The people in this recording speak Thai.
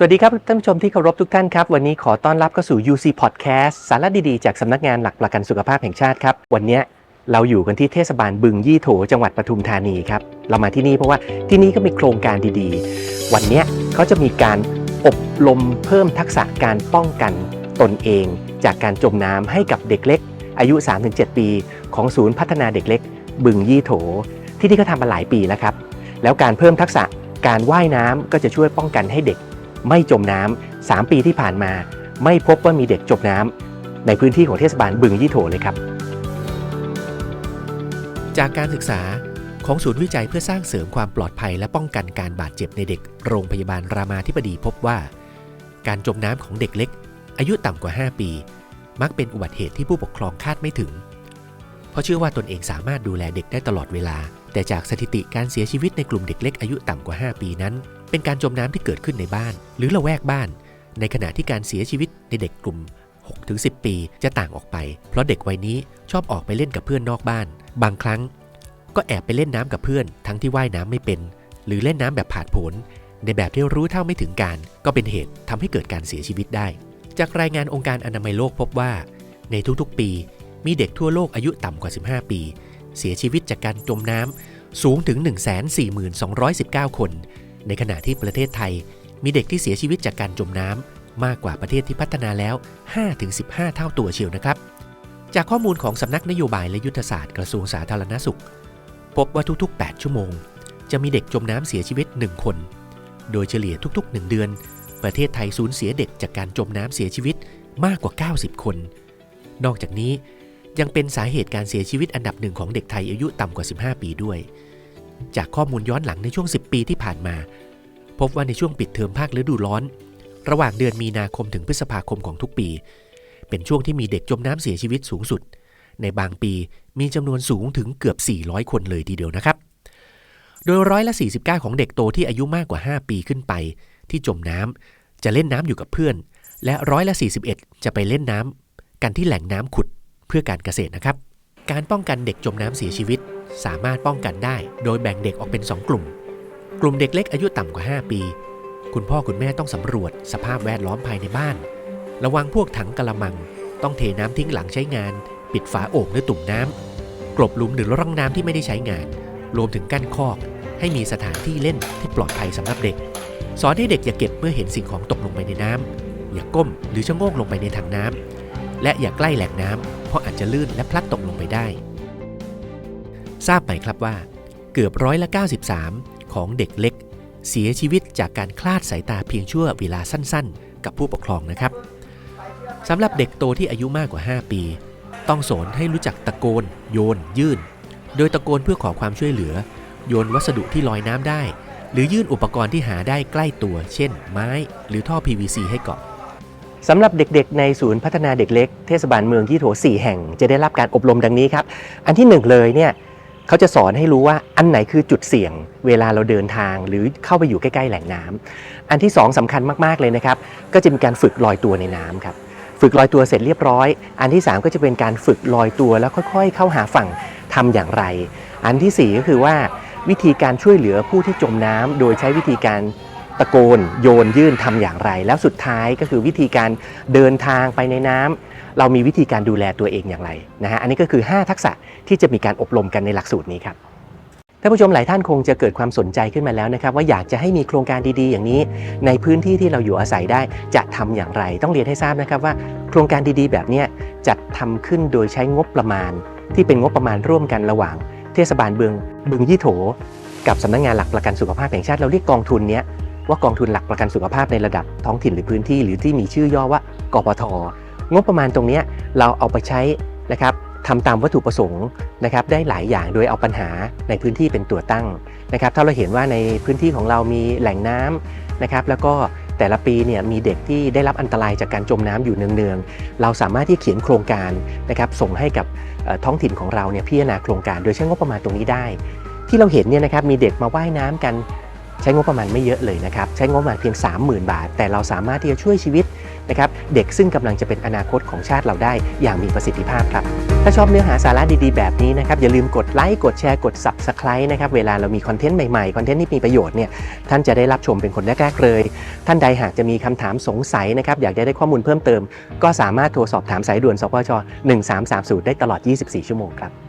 สวัสดีครับท่านผู้ชมที่เคารพทุกท่านครับ วันนี้ขอต้อนรับเข้าสู่ UC Podcast สาระดีๆ จากสำนักงานหลักประกันสุขภาพแห่งชาติครับ วันนี้เราอยู่กันที่เทศบาลบึงยี่โถ จังหวัดปทุมธานีครับ เรามาที่นี่เพราะว่าที่นี่ก็มีโครงการดีๆ วันนี้เขาจะมีการอบรมเพิ่มทักษะการป้องกันตนเอง จากการจมน้ำให้กับเด็กเล็ก อายุ 3-7 ปี ของศูนย์พัฒนาเด็กเล็ก บึงยี่โถ ที่นี่เขาทำมาหลายปีแล้วครับแล้วการเพิ่มทักษะการว่ายน้ำก็จะช่วยป้องกันให้เด็ก ไม่จมน้ำ3ปีที่ผ่านมา ไม่พบว่ามีเด็กจมน้ำในพื้นที่ของเทศบาลบึงยี่โถเลยครับ จากการศึกษาของศูนย์วิจัยเพื่อสร้างเสริมความปลอดภัยและป้องกันการบาดเจ็บในเด็ก โรงพยาบาลรามาธิบดีพบว่า การจมน้ำของเด็กเล็ก อายุต่ำกว่า 5 ปี มักเป็นอุบัติเหตุที่ผู้ปกครองคาดไม่ถึง เพราะเชื่อว่าตนเองสามารถดูแลเด็กได้ตลอดเวลา แต่จากสถิติการเสียชีวิตในกลุ่มเด็กเล็กอายุต่ำกว่า 5 ปีนั้น เป็นการจมน้ำที่เกิดขึ้นในบ้าน หรือละแวกบ้าน ในขณะที่การเสียชีวิตในเด็กกลุ่ม 6-10 ปีจะต่างออกไป เพราะเด็กวัยนี้ชอบออกไปเล่นกับเพื่อนนอกบ้าน บางครั้ง ก็แอบไปเล่นน้ำกับเพื่อน ทั้งที่ว่ายน้ำไม่เป็น หรือเล่นน้ำแบบผาดโผนในแบบที่รู้เท่าไม่ถึงการ ก็เป็นเหตุทำให้เกิดการเสียชีวิตได้ จากรายงานองค์การอนามัยโลกพบว่า ในทุกๆ ปี มีเด็กทั่วโลกอายุต่ำกว่า 15 ปี เสียชีวิตจากการจมน้ำสูงถึง 14219 คน ในขณะที่ประเทศไทย มีเด็กที่เสียชีวิตจากการจมน้ำมากกว่าประเทศที่พัฒนาแล้ว 5-15 เท่าตัวเชียวนะครับ จากข้อมูลของสำนักนโยบายและยุทธศาสตร์กระทรวงสาธารณสุข พบว่าทุกๆ 8 ชั่วโมง จะมีเด็กจมน้ำเสียชีวิต 1 คน โดยเฉลี่ยทุกๆ 1 เดือน ประเทศไทยสูญเสียเด็กจากการจมน้ำเสียชีวิตมากกว่า 90 คน นอกจากนี้ยังเป็นสาเหตุการเสียชีวิตอันดับหนึ่งของเด็กไทยอายุต่ำกว่า 15 ปีด้วย จากข้อมูลย้อนหลังในช่วง 10 ปีที่ผ่านมา พบว่าในช่วงปิดเทอมภาคฤดูร้อน ระหว่างเดือนมีนาคมถึงพฤษภาคมของทุกปี เป็นช่วงที่มีเด็กจมน้ำเสียชีวิตสูงสุด ในบางปีมีจำนวนสูงถึงเกือบ 400 คนเลยทีเดียวนะครับ โดยร้อยละ 49 ของเด็กโตที่อายุมากกว่า 5 ปีขึ้นไป ที่จมน้ำจะเล่นน้ำอยู่กับเพื่อน และร้อยละ 41 จะไปเล่นน้ำกันที่แหล่งน้ำขุดเพื่อการเกษตรนะครับ การป้องกันเด็กจมน้ำเสียชีวิต สามารถป้องกันได้ โดยแบ่งเด็กออกเป็น 2 กลุ่ม กลุ่มเด็กเล็กอายุต่ำกว่า 5 ปี คุณพ่อคุณแม่ต้องสำรวจ สภาพแวดล้อมภายในบ้าน ระวังพวกถังกะละมัง ต้องเทน้ำทิ้งหลังใช้งาน ปิดฝาโอ่งหรือตุ่มน้ำกลบหลุมหรือร่องน้ำที่ไม่ได้ใช้งาน รวมถึงกั้นคอก ให้มีสถานที่เล่นที่ปลอดภัยสำหรับเด็ก สอนให้เด็กอย่าเก็บเมื่อเห็นสิ่งของตกลงไปในน้ำอย่าก้มหรือชะโงกลงไปในถังน้ำและอย่าใกล้แหล่งน้ำเพราะอาจจะลื่นและพลัดตกลงไปได้ ทราบไหมครับว่า เกือบร้อยละ 93 ของเด็กเล็ก เสียชีวิตจากการคลาดสายตาเพียงชั่วเวลาสั้นๆ กับผู้ปกครองนะครับสำหรับเด็กโตที่อายุมากกว่า 5 ปี ต้องสอนให้รู้จักตะโกน โยน ยื่น โดยตะโกนเพื่อขอความช่วยเหลือ โยนวัสดุที่ลอยน้ำได้ หรือยื่นอุปกรณ์ที่หาได้ใกล้ตัว เช่น ไม้ หรือท่อ PVC ให้เกาะสำหรับเด็กๆ ในศูนย์พัฒนาเด็กเล็ก เทศบาลเมืองยี่โถ4แห่ง จะได้รับการอบรมดังนี้ครับ อันที่หนึ่งเลยเนี่ย เขาจะสอนให้รู้ว่าอันไหนคือจุดเสี่ยง เวลาเราเดินทางหรือเข้าไปอยู่ใกล้ๆแหล่งน้ำอันที่สองสำคัญมากๆเลยนะครับ ก็จะมีการฝึกลอยตัวในน้ำครับฝึกลอยตัวเสร็จเรียบร้อย อันที่สามก็จะเป็นการฝึกลอยตัวแล้วค่อยๆ เข้าหาฝั่งทำอย่างไร อันที่สี่ก็คือว่าวิธีการช่วยเหลือผู้ที่จมน้ำโดยใช้วิธีการ ตะโกนโยนยื่นทำอย่างไร แล้วสุดท้ายก็คือวิธีการเดินทางไปในน้ำเรามีวิธีการดูแลตัวเองอย่างไรนะฮะอันนี้ก็คือ 5 ทักษะที่จะมีการอบรมกันในหลักสูตรนี้ครับท่านผู้ชมหลายท่านคงจะเกิดความสนใจขึ้นมาแล้วนะครับ ว่าอยากจะให้มีโครงการดีๆ อย่างนี้ ในพื้นที่ที่เราอยู่อาศัยได้จะทำอย่างไร ต้องเรียนให้ทราบนะครับว่า โครงการดีๆ แบบนี้จัดทำขึ้นโดยใช้งบประมาณ ที่เป็นงบประมาณร่วมกันระหว่าง เทศบาลเบืองบึงยี่โถ กับสำนักงานหลักประกันสุขภาพแห่งชาติเราเรียกกองทุนเนี้ย ว่ากองทุนหลักประกันสุขภาพในระดับท้องถิ่นหรือพื้นที่ หรือที่มีชื่อย่อว่ากปทงบประมาณตรงนี้เราเอาไปใช้นะครับทำตามวัตถุประสงค์นะครับได้หลายอย่างโดยเอาปัญหาในพื้นที่เป็นตัวตั้งนะครับถ้าเราเห็นว่าในพื้นที่ของเรามีแหล่งน้ำนะครับแล้วก็แต่ละปีเนี่ยมีเด็กที่ได้รับอันตรายจากการจมน้ำอยู่เนืองๆ เราสามารถที่เขียนโครงการนะครับส่งให้กับท้องถิ่นของเราเนี่ยพิจารณาโครงการ โดยใช้งบประมาณตรงนี้ได้ ที่เราเห็นเนี่ยนะครับมีเด็กมาว่ายน้ำกัน ใช้งบประมาณไม่เยอะเลยนะครับ ใช้งบประมาณเพียง 30,000 บาท แต่เราสามารถที่จะช่วยชีวิตนะครับเด็กซึ่งกำลังจะเป็นอนาคตของชาติเราได้อย่างมีประสิทธิภาพครับ ถ้าชอบเนื้อหาสาระดีๆ แบบนี้นะครับ อย่าลืมกดไลค์กดแชร์กด Subscribe นะครับเวลาเรามีคอนเทนต์ใหม่ๆ คอนเทนต์ที่มีประโยชน์เนี่ยท่านจะได้รับชมเป็นคนแรกๆเลย ท่านใดหากจะมีคำถามสงสัยนะครับอยากจะได้ข้อมูลเพิ่มเติม ก็สามารถโทรสอบถามสายด่วนสปช1330 ได้ตลอด 24 ชั่วโมงครับ